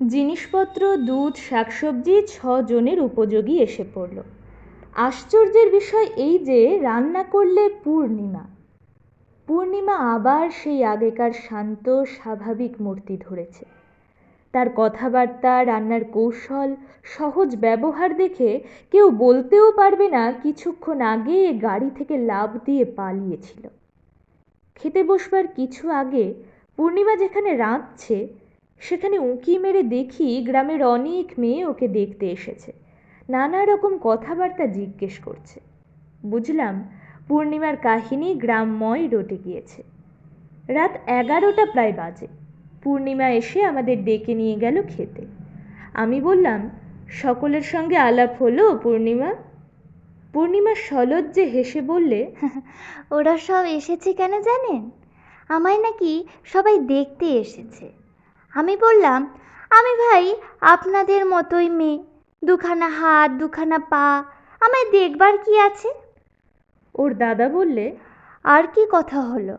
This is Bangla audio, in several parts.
জিনিসপত্র, দুধ, শাকসবজি ছজনের উপযোগী এসে পড়ল। আশ্চর্যের বিষয় এই যে রান্না করলে পূর্ণিমা। পূর্ণিমা আবার সেই আগেকার শান্ত, স্বাভাবিক মূর্তি ধরেছে। তার কথাবার্তা, রান্নার কৌশল, সহজ ব্যবহার দেখে কেউ বলতেও পারবে না কিছুক্ষণ আগে গাড়ি থেকে লাফ দিয়ে পালিয়েছিল। খেতে বসবার কিছু আগে পূর্ণিমা যেখানে রাঁধছে সেখানে উঁকি মেরে দেখি গ্রামের অনেক মেয়ে ওকে দেখতে এসেছে। নানা রকম কথাবার্তা জিজ্ঞেস করছে। বুঝলাম, পূর্ণিমার কাহিনী গ্রামময় রটে গিয়েছে। রাত এগারোটা প্রায় বাজে। পূর্ণিমা এসে আমাদের ডেকে নিয়ে গেল খেতে। আমি বললাম, সকলের সঙ্গে আলাপ হলো পূর্ণিমা? পূর্ণিমা সলজ্জে হেসে বললে, ওরা সব এসেছে কেন জানেন? আমায় নাকি সবাই দেখতে এসেছে। আমি বললাম আমি ভাই আপনাদের মতোই মেয়ে। দুখানা হাত দুখানা পা আমায় দেখবার কি আছে? ওর দাদা বললে আর কি কথা হলো?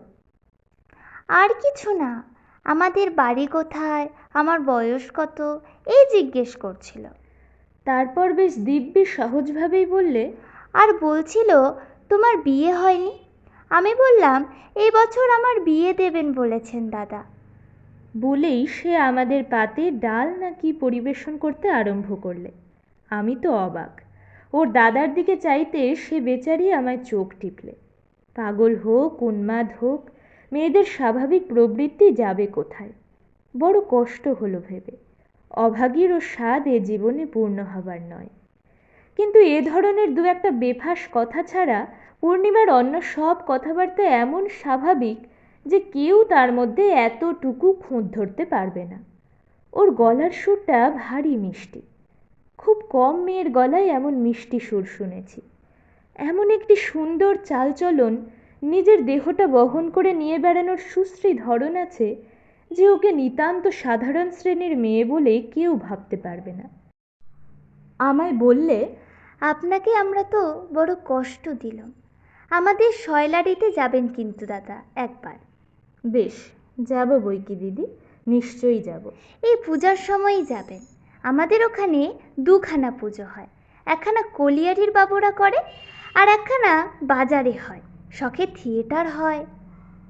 আর কিছু না। আমাদের বাড়ি কোথায়? আমার বয়স কত? এই জিজ্ঞেস করছিল। তারপর বেশ দিব্যি সহজভাবেই বললে আর বলছিল তোমার বিয়ে হয়নি? আমি বললাম এই বছর আমার বিয়ে দেবেন বলেছেন দাদা। বলেই সে আমাদের পাতে ডাল নাকি পরিবেশন করতে আরম্ভ করলে। আমি তো অবাক। ওর দাদার দিকে চাইতে সে বেচারি আমায় চোখ টিপলে। পাগল হোক, উন্মাদ হোক, মেয়েদের স্বাভাবিক প্রবৃত্তি যাবে কোথায়? বড় কষ্ট হলো ভেবে। অভাগীর ও স্বাদ এ জীবনে পূর্ণ হবার নয়। কিন্তু এ ধরনের দু একটা বেফাস কথা ছাড়া পূর্ণিমার অন্য সব কথাবার্তা এমন স্বাভাবিক যে কেউ তার মধ্যে এতটুকু খুঁত ধরতে পারবে না। ওর গলার সুরটা ভারী মিষ্টি। খুব কম মেয়ের গলায় এমন মিষ্টি সুর শুনেছি। এমন একটি সুন্দর চালচলন নিজের দেহটা বহন করে নিয়ে বেড়ানোর সুশ্রী ধরন আছে যে ওকে নিতান্ত সাধারণ শ্রেণির মেয়ে বলে কেউ ভাবতে পারবে না। আমায় বললে, আপনাকে আমরা তো বড় কষ্ট দিলাম। আমাদের শয়লারিতে যাবেন কিন্তু দাদা, একবার। বেশ যাব বই কি দিদি নিশ্চয়ই যাব। এই পূজার সময়ই যাবেন। আমাদের ওখানে দুখানা পুজো হয়। একখানা কলিয়ারির বাবুরা করে আর একখানা বাজারে হয়। শখে থিয়েটার হয়।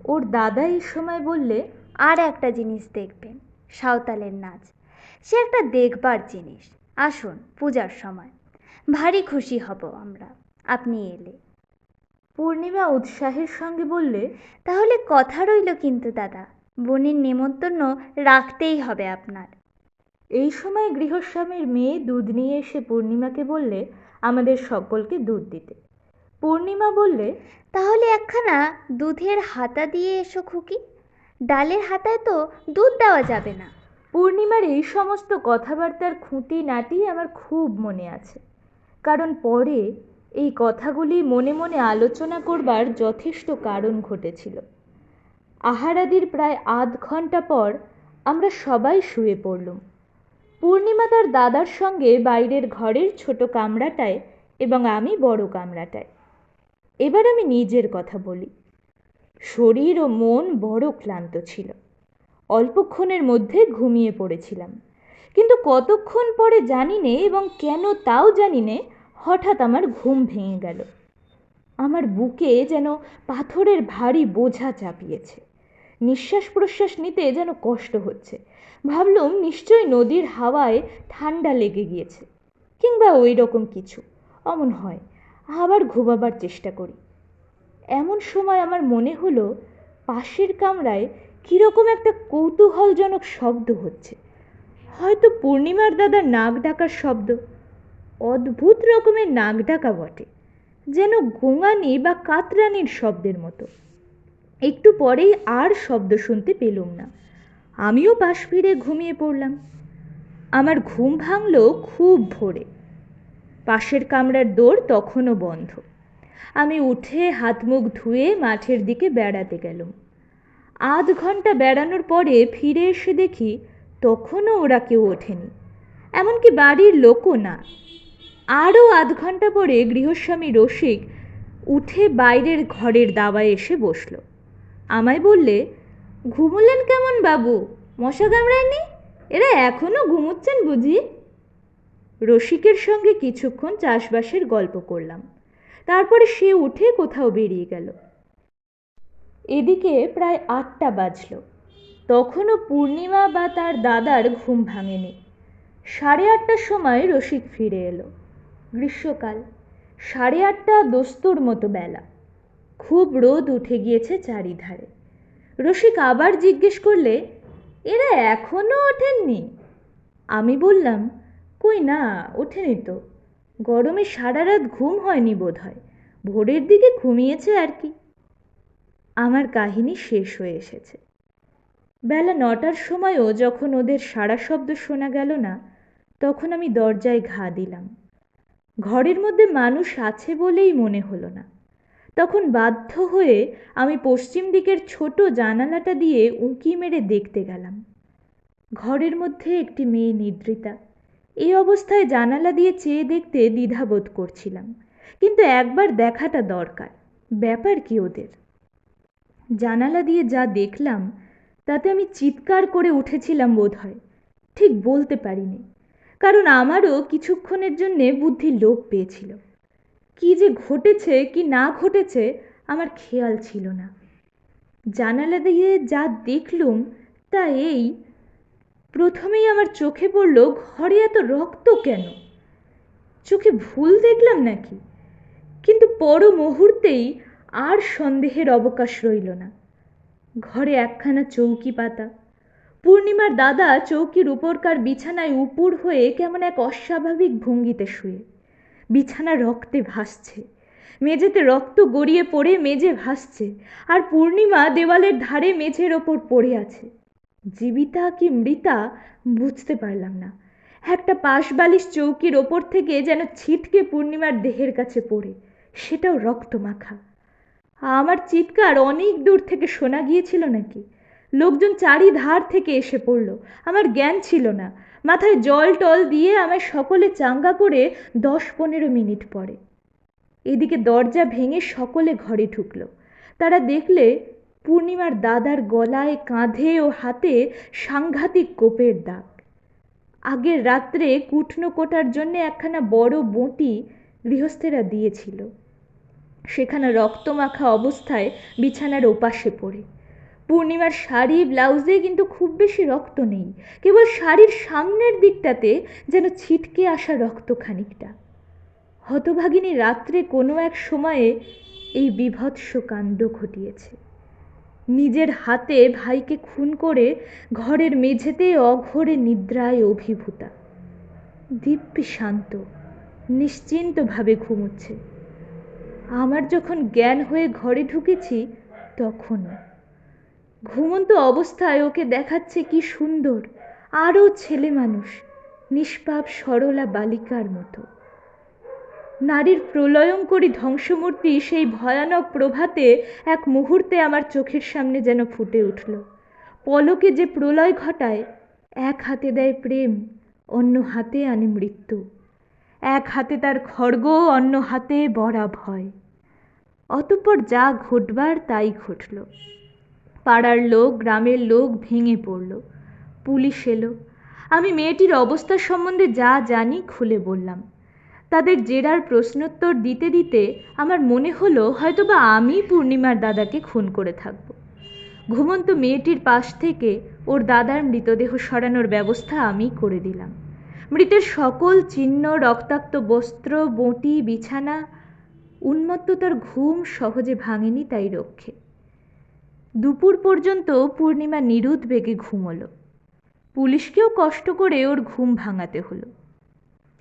ওর দাদা এই সময় বললে আর একটা জিনিস দেখবেন সাঁওতালের নাচ। সে একটা দেখবার জিনিস। আসুন পূজার সময়। ভারী খুশি হব আমরা। আপনি এলে। পূর্ণিমা উৎসাহের সঙ্গে বললে তাহলে কথা রইল কিন্তু দাদা বোনের নেমন্তন্ন রাখতেই হবে আপনার। এই সময় গৃহস্বামীর মেয়ে দুধ নিয়ে এসে পূর্ণিমাকে বললে আমাদের সকলকে দুধ দিতে। পূর্ণিমা বললে তাহলে একখানা দুধের হাতা দিয়ে এসো খুকি ডালের হাতায় তো দুধ দেওয়া যাবে না। পূর্ণিমার এই সমস্ত কথাবার্তার খুঁটি নাটি আমার খুব মনে আছে কারণ পরে এই কথাগুলি মনে মনে আলোচনা করবার যথেষ্ট কারণ ঘটেছিল। আহারাদির প্রায় আধ ঘণ্টা পর আমরা সবাই শুয়ে পড়লুম। পূর্ণিমা তার দাদার সঙ্গে বাইরের ঘরের ছোট কামরাটায় এবং আমি বড় কামরাটায়। এবার আমি নিজের কথা বলি। শরীর ও মন বড় ক্লান্ত ছিল। অল্পক্ষণের মধ্যে ঘুমিয়ে পড়েছিলাম। কিন্তু কতক্ষণ পরে জানি নে এবং কেন তাও জানি নে হঠাৎ আমার ঘুম ভেঙে গেল। আমার বুকে যেন পাথরের ভারী বোঝা চাপিয়েছে। নিঃশ্বাস প্রশ্বাস নিতে যেন কষ্ট হচ্ছে। ভাবলুম নিশ্চয়ই নদীর হাওয়ায় ঠান্ডা লেগে গিয়েছে, কিংবা ওই রকম কিছু, অমন হয়, আবার ঘুমাবার চেষ্টা করি। এমন সময় আমার মনে হলো, পাশের কামরায় কীরকম একটা কৌতূহলজনক শব্দ হচ্ছে। হয়তো পূর্ণিমার দাদার নাক ডাকার শব্দ। অদ্ভুত রকমের নাক ডাকা বটে, যেন গোঙানি বা কাতরানির শব্দের মতো। একটু পরেই আর শব্দ শুনতে পেলুম না। আমিও পাশ ফিরে ঘুমিয়ে পড়লাম। আমার ঘুম ভাঙল খুব ভোরে। পাশের কামরার দৌড় তখনও বন্ধ। আমি উঠে হাত মুখ ধুয়ে মাঠের দিকে বেড়াতে গেলাম। আধ ঘণ্টা বেড়ানোর পরে ফিরে এসে দেখি তখনও ওরা কেউ ওঠেনি। এমনকি বাড়ির লোকও না। আরও আধ ঘণ্টা পরে গৃহস্বামী রসিক উঠে বাইরের ঘরের দাওয়ায় এসে বসল। আমায় বললে, ঘুমুলেন কেমন বাবু? মশা কামড়ায়নি? এরা এখনও ঘুমোচ্ছেন বুঝি? রসিকের সঙ্গে কিছুক্ষণ চাষবাসের গল্প করলাম। তারপরে সে উঠে কোথাও বেরিয়ে গেল। এদিকে প্রায় আটটা বাজল। তখনও পূর্ণিমা বা তার দাদার ঘুম ভাঙেনি। সাড়ে আটটার সময় রসিক ফিরে এলো। গ্রীষ্মকাল। সাড়ে আটটা দস্তুর মতো বেলা। খুব রোদ উঠে গিয়েছে চারিধারে। রসিক আবার জিজ্ঞেস করলে, এরা এখনও ওঠেননি? আমি বললাম, কই না, ওঠেনি তো। গরমে সারা রাত ঘুম হয়নি বোধ হয় ভোরের দিকে ঘুমিয়েছে আর কি। আমার কাহিনী শেষ হয়ে এসেছে। বেলা নটার সময়ও যখন ওদের সারা শব্দ শোনা গেল না, তখন আমি দরজায় ঘা দিলাম। ঘরের মধ্যে মানুষ আছে বলেই মনে হলো না। তখন বাধ্য হয়ে আমি পশ্চিম দিকের ছোট জানালাটা দিয়ে উঁকি মেরে দেখতে গেলাম। ঘরের মধ্যে একটি মেয়ে নিদ্রিতা। এই অবস্থায় জানালা দিয়ে চেয়ে দেখতে দ্বিধাবোধ করছিলাম, কিন্তু একবার দেখাটা দরকার। ব্যাপার কি ওদের? জানালা দিয়ে যা দেখলাম, তাতে আমি চিৎকার করে উঠেছিলাম বোধ হয় ঠিক বলতে পারিনি। কারণ আমারও কিছুক্ষণের জন্যে বুদ্ধি লোপ পেয়েছিল। কি যে ঘটেছে, কি না ঘটেছে, আমার খেয়াল ছিল না। জানালা দিয়ে যা দেখলুম, তা এই, প্রথমেই আমার চোখে পড়ল, ঘরে এত রক্ত কেন? চোখে ভুল দেখলাম নাকি? কিন্তু পর মুহূর্তেই আর সন্দেহের অবকাশ রইল না। ঘরে একখানা চৌকি পাতা পূর্ণিমার দাদা চৌকির উপরকার বিছানায় উপুর হয়ে কেমন এক অস্বাভাবিক ভঙ্গিতে শুয়ে। বিছানা রক্তে ভাসছে। মেঝেতে রক্ত গড়িয়ে পড়ে মেঝে ভাসছে। আর পূর্ণিমা দেওয়ালের ধারে মেঝের ওপর পড়ে আছে। জীবিতা কি মৃতা বুঝতে পারলাম না। একটা পাশ বালিশ চৌকির ওপর থেকে যেন ছিটকে পূর্ণিমার দেহের কাছে পড়ে। সেটাও রক্ত মাখা আমার চিৎকার অনেক দূর থেকে শোনা গিয়েছিল নাকি? লোকজন চারিধার থেকে এসে পড়ল। আমার জ্ঞান ছিল না। মাথায় জল টল দিয়ে আমায় সকলে চাঙ্গা করে দশ পনেরো মিনিট পরে। এদিকে দরজা ভেঙে সকলে ঘরে ঢুকলো। তারা দেখলে পূর্ণিমার দাদার গলায় কাঁধে ও হাতে সাংঘাতিক কোপের দাগ। আগের রাত্রে কুটনো কোটার জন্য একখানা বড় বঁটি গৃহস্থেরা দিয়েছিল। সেখানে রক্তমাখা অবস্থায় বিছানার ওপাশে পড়ে। পূর্ণিমার শাড়ি ব্লাউজে কিন্তু খুব বেশি রক্ত নেই। কেবল শাড়ির সামনের দিকটাতে যেন ছিটকে আসা রক্ত খানিকটা। হতভাগিনী রাত্রে কোনো এক সময়ে এই বিভৎস কাণ্ড ঘটিয়েছে। নিজের হাতে ভাইকে খুন করে ঘরের মেঝেতে অঘরে নিদ্রায় অভিভূতা। দিব্যি শান্ত, নিশ্চিন্তভাবে ঘুমোচ্ছে। আমার যখন জ্ঞান হয়ে ঘরে ঢুকেছি, তখনও ঘুমন্ত অবস্থায় ওকে দেখাচ্ছে কি সুন্দর, আরও ছেলে মানুষ, নিষ্পাপ সরলা বালিকার মতো। নারীর প্রলয়ঙ্করী ধ্বংসমূর্তি সেই ভয়ানক প্রভাতে এক মুহূর্তে আমার চোখের সামনে যেন ফুটে উঠল। পলকে যে প্রলয় ঘটায়, এক হাতে দেয় প্রেম, অন্য হাতে আনে মৃত্যু। এক হাতে তার খড়গ অন্য হাতে বরা ভয় অতঃপর যা ঘটবার তাই ঘটল। পাড়ার লোক, গ্রামের লোক ভেঙে পড়ল। পুলিশ এলো। আমি মেয়েটির অবস্থা সম্বন্ধে যা জানি খুলে বললাম। তাদের জেরার প্রশ্নোত্তর দিতে দিতে আমার মনে হলো হয়তোবা আমি পূর্ণিমার দাদাকে খুন করে থাকব। ঘুমন্ত মেয়েটির পাশ থেকে ওর দাদার মৃতদেহ সরানোর ব্যবস্থা আমি করে দিলাম। মৃতের সকল চিহ্ন, রক্তাক্ত বস্ত্র, বঁটি, বিছানা, উন্মত্ততার ঘুম সহজে ভাঙেনি তাই রক্ষে। দুপুর পর্যন্ত পূর্ণিমা নিরুদ বেগে ঘুমোলো। পুলিশকেও কষ্ট করে ওর ঘুম ভাঙাতে হলো।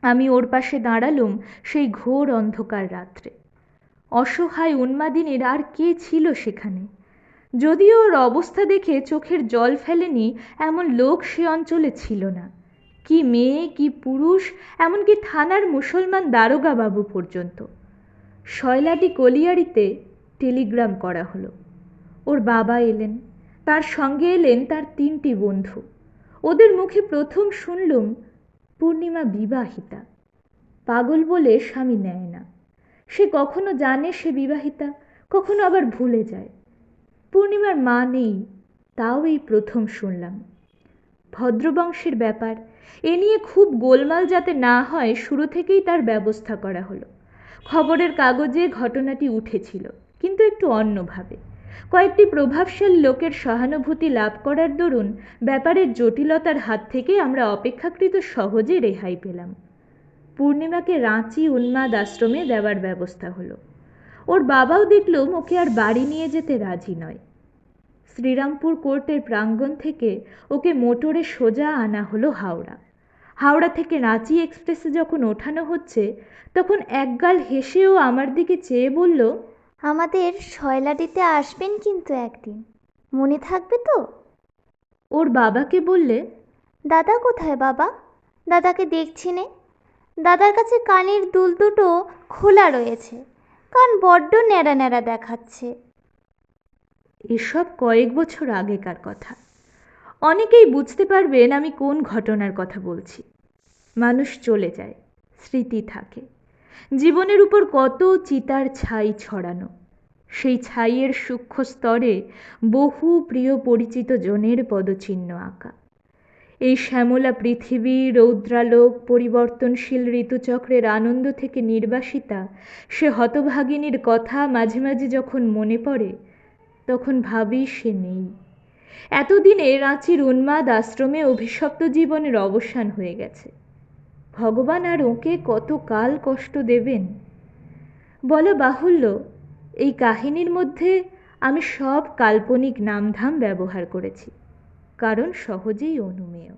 আমি ওর পাশে দাঁড়ালুম সেই ঘোর অন্ধকার রাত্রে। অসহায় উন্মাদিনীর আর কে ছিল সেখানে? যদিও ওর অবস্থা দেখে চোখের জল ফেলেনি এমন লোক সে অঞ্চলে ছিল না। কি মেয়ে, কি পুরুষ, এমনকি থানার মুসলমান দারোগা বাবু পর্যন্ত। শয়লাটি কলিয়ারিতে টেলিগ্রাম করা হলো। ওর বাবা এলেন। তার সঙ্গে এলেন তার তিনটি বন্ধু। ওদের মুখে প্রথম শুনলুম, পূর্ণিমা বিবাহিতা। পাগল বলে স্বামী নেয় না। সে কখনো জানে সে বিবাহিতা, কখনো আবার ভুলে যায়। পূর্ণিমার মা নেই, তাও এই প্রথম শুনলাম। ভদ্রবংশের ব্যাপার, এ নিয়ে খুব গোলমাল যাতে না হয়, শুরু থেকেই তার ব্যবস্থা করা হলো। খবরের কাগজে ঘটনাটি উঠেছিল, কিন্তু একটু অন্যভাবে। কয়েকটি প্রভাবশালী লোকের সহানুভূতি লাভ করার দরুন ব্যাপারের জটিলতার হাত থেকে আমরা অপেক্ষাকৃত সহজে রেহাই পেলাম। পূর্ণিমাকে রাঁচি উন্মাদ আশ্রমে দেওয়ার ব্যবস্থা হলো। ওর বাবাও দেখল ওকে আর বাড়ি নিয়ে যেতে রাজি নয়। শ্রীরামপুর কোর্টের প্রাঙ্গণ থেকে ওকে মোটরে সোজা আনা হলো হাওড়া। হাওড়া থেকে রাঁচি এক্সপ্রেসে যখন ওঠানো হচ্ছে, তখন একগাল হেসেও আমার দিকে চেয়ে বলল আমাদের শয়লাটিতে আসবেন কিন্তু একদিন। মনে থাকবে তো? ওর বাবাকে বললে? দাদা কোথায় বাবা? দাদাকে দেখছি নে। দাদার কাছে কানের দুল দুটো খোলা রয়েছে। কান বড্ড ন্যাড়া ন্যাড়া দেখাচ্ছে। এসব কয়েক বছর আগেকার কথা। অনেকেই বুঝতে পারবেন আমি কোন ঘটনার কথা বলছি। মানুষ চলে যায় স্মৃতি থাকে। জীবনের উপর কত চিতার ছাই ছড়ানো। সেই ছাইয়ের সূক্ষ্ম স্তরে বহু প্রিয় পরিচিত জনের পদচিহ্ন আঁকা। এই শ্যামলা পৃথিবী, রৌদ্রালোক, পরিবর্তনশীল ঋতুচক্রের আনন্দ থেকে নির্বাসিতা, সে হতভাগিনীর কথা মাঝে মাঝে যখন মনে পড়ে, তখন ভাবি সে নেই। এতদিনে রাঁচির উন্মাদ আশ্রমে অভিশপ্ত জীবনের অবসান হয়ে গেছে। ভগবান আর ওঁকে কত কাল কষ্ট দেবেন? বলা বাহুল্য, এই কাহিনীর মধ্যে আমি সব কাল্পনিক নামধাম ব্যবহার করেছি, কারণ সহজেই অনুমেয়।